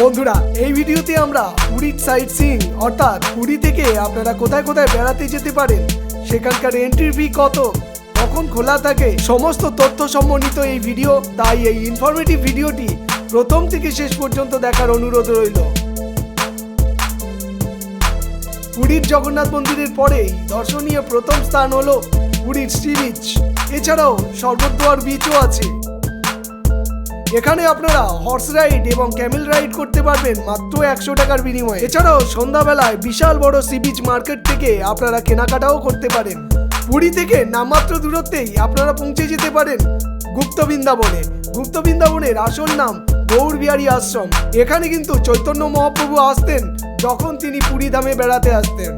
বন্ধুরা, এই ভিডিওতে আমরা পুরীর সাইট সিং অর্থাৎ পুরী থেকে আপনারা কোথায় কোথায় বেড়াতে যেতে পারেন, সেখানকার এন্ট্রি ফি কত, কখন খোলা থাকে, সমস্ত তথ্য সম্বন্ধিত এই ভিডিও তাই এই ইনফরমেটিভ ভিডিওটি প্রথম থেকে শেষ পর্যন্ত দেখার অনুরোধ রইল। পুরীর জগন্নাথ মন্দিরের পরেই দর্শনীয় প্রথম স্থান হলো পুরীর সি বিচ এছাড়াও সর্বদ্বার বিচও আছে। এখানে আপনারা হর্স রাইড এবং ক্যামেল রাইড করতে পারবেন মাত্র একশো টাকার বিনিময়ে। এছাড়াও সন্ধ্যাবেলায় বিশাল বড় সি বিচ মার্কেট থেকে আপনারা কেনাকাটাও করতে পারেন। পুরী থেকে নামমাত্র দূরত্বেই আপনারা পৌঁছে যেতে পারেন গুপ্ত বৃন্দাবনে। গুপ্ত বৃন্দাবনের আসল নাম গৌর বিহারী আশ্রম। এখানে কিন্তু চৈতন্য মহাপ্রভু আসতেন যখন তিনি পুরী ধামে বেড়াতে আসতেন।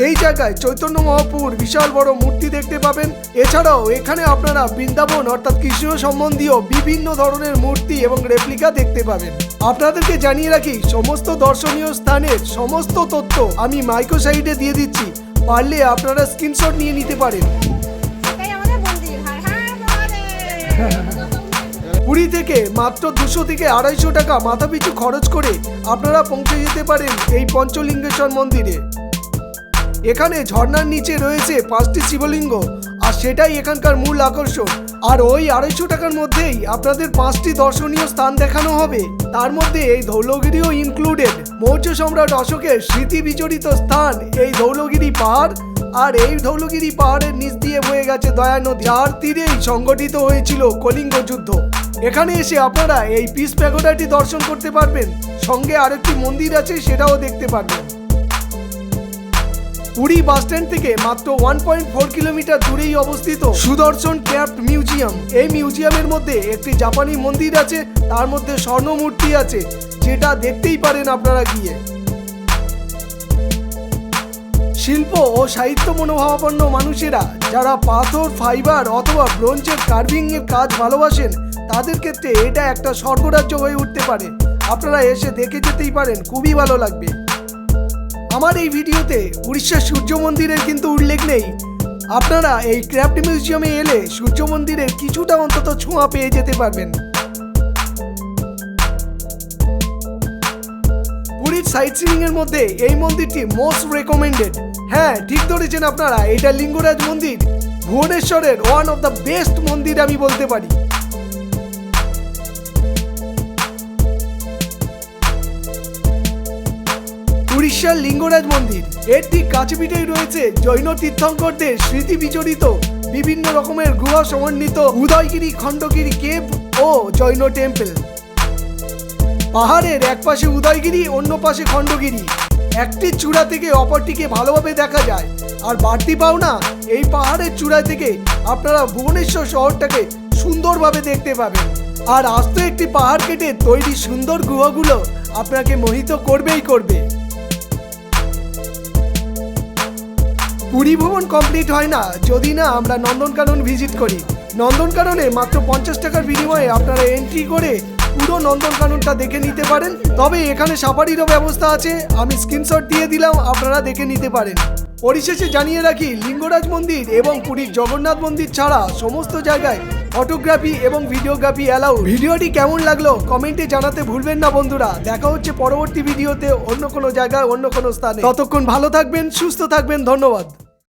এই জায়গায় চৈতন্য মহাপুর বিশাল বড় মূর্তি দেখতে পাবেন। এছাড়াও এখানে আপনারা বৃন্দাবন অর্থাৎ কৃষ্ণ সম্বন্ধীয় বিভিন্ন ধরনের মূর্তি এবং রেপ্লিকা দেখতে পাবেন। আপনাদেরকে জানিয়ে রাখি সমস্ত দর্শনীয় স্থানের সমস্ত তথ্য আমি মাইক্রো সাইডে দিয়ে দিচ্ছি। পারলে আপনারা স্ক্রিনশট নিয়ে নিতে পারেন। হার মহাদেব। পুরী থেকে মাত্র দুশো থেকে আড়াইশো টাকা মাথাপিছু খরচ করে আপনারা পৌঁছে যেতে পারেন এই পঞ্চলিঙ্গেশ্বর মন্দিরে। এখানে ঝর্ণার নিচে রয়েছে পাঁচটি শিবলিঙ্গ, আর সেটাই এখানকার মূল আকর্ষণ। আর ওই আড়াইশো টাকার মধ্যেই আপনাদের পাঁচটি দর্শনীয় স্থান দেখানো হবে। তার মধ্যে এই ধৌলগিরিও ইনক্লুডেড মৌর্য সম্রাট অশোকের স্মৃতি বিজড়িত স্থান, এই ধৌলগিরি পাহাড়, আর এই ধৌলগিরি পাহাড়ের নিচ দিয়ে বয়ে গেছে দয়া নদী। যার তীরেই সংগঠিত হয়েছিল কলিঙ্গ যুদ্ধ। এখানে এসে আপনারা এই পিস প্যাগোডাটি দর্শন করতে পারবেন। সঙ্গে আরেকটি মন্দির আছে, সেটাও দেখতে পারবেন। পুরী বাস স্ট্যান্ড থেকে মাত্র ওয়ান পয়েন্ট ফোর কিলোমিটার দূরেই অবস্থিত সুদর্শন ক্রাফট মিউজিয়াম। এই মিউজিয়ামের মধ্যে একটি জাপানি মন্দির আছে, তার মধ্যে স্বর্ণ মূর্তি আছে, যেটা দেখতেই পারেন আপনারা গিয়ে। শিল্প ও সাহিত্য মনোভাবাপন্ন মানুষেরা, যারা পাথর, ফাইবার অথবা ব্রোঞ্জের কার্ভিং এর কাজ ভালোবাসেন, তাদের ক্ষেত্রে এটা একটা স্বর্গরাজ্য হয়ে উঠতে পারে। আপনারা এসে দেখে যেতেই পারেন, খুবই ভালো লাগবে। আমার এই ভিডিওতে উড়িষ্যার সূর্য মন্দিরের কিন্তু উল্লেখ নেই। আপনারা এই ক্রাফট মিউজিয়ামে এলে সূর্য মন্দিরের কিছুটা অন্তত ছোঁয়া পেয়ে যেতে পারবেন। পুরীর সাইট সিইং এর মধ্যে এই মন্দিরটি মোস্ট রেকমেন্ডেড হ্যাঁ ঠিক ধরেছেন আপনারা, এটা লিঙ্গরাজ মন্দির। ভুবনেশ্বরের ওয়ান অফ দ্য বেস্ট মন্দির আমি বলতে পারি। উড়িষ্যার লিঙ্গরাজ মন্দির। এর ঠিক কাছে পিঠেই রয়েছে জৈন তীর্থঙ্করদের স্মৃতি বিচরিত বিভিন্ন রকমের গুহা সমন্বিত উদয়গিরি, খণ্ডগিরি, কেভ ও জৈন টেম্পল। পাহাড়ের এক পাশে উদয়গিরি অন্য পাশে খণ্ডগিরি। একটি চূড়া থেকে অপরটিকে ভালোভাবে দেখা যায়। আর বাড়তি পাওনা, এই পাহাড়ের চূড়া থেকে আপনারা ভুবনেশ্বর শহরটাকে সুন্দরভাবে দেখতে পাবেন। আর আস্ত একটি পাহাড় কেটে তৈরি সুন্দর গুহাগুলো আপনাকে মোহিত করবেই করবে। পুরী ভ্রমণ কমপ্লিট হয় না। যদি না, আমরা নন্দনকানন ভিজিট করি। নন্দনকাননে মাত্র পঞ্চাশ টাকার বিনিময়ে আপনারা এন্ট্রি করে পুরো নন্দনকাননটা দেখে নিতে পারেন। তবে এখানে সাফারিরও ব্যবস্থা আছে। আমি স্ক্রিনশট দিয়ে দিলাম, আপনারা দেখে নিতে পারেন। পরিশেষে জানিয়ে রাখি, লিঙ্গরাজ মন্দির এবং পুরীর জগন্নাথ মন্দির ছাড়া সমস্ত জায়গায় ফটোগ্রাফি এবং ভিডিওগ্রাফি অ্যালাউ ভিডিওটি কেমন লাগল কমেন্টে জানাতে ভুলবেন না বন্ধুরা। দেখা হচ্ছে পরবর্তী ভিডিওতে অন্য কোনো জায়গায়, অন্য কোনো স্থানে। ততক্ষণ ভালো থাকবেন, সুস্থ থাকবেন, ধন্যবাদ।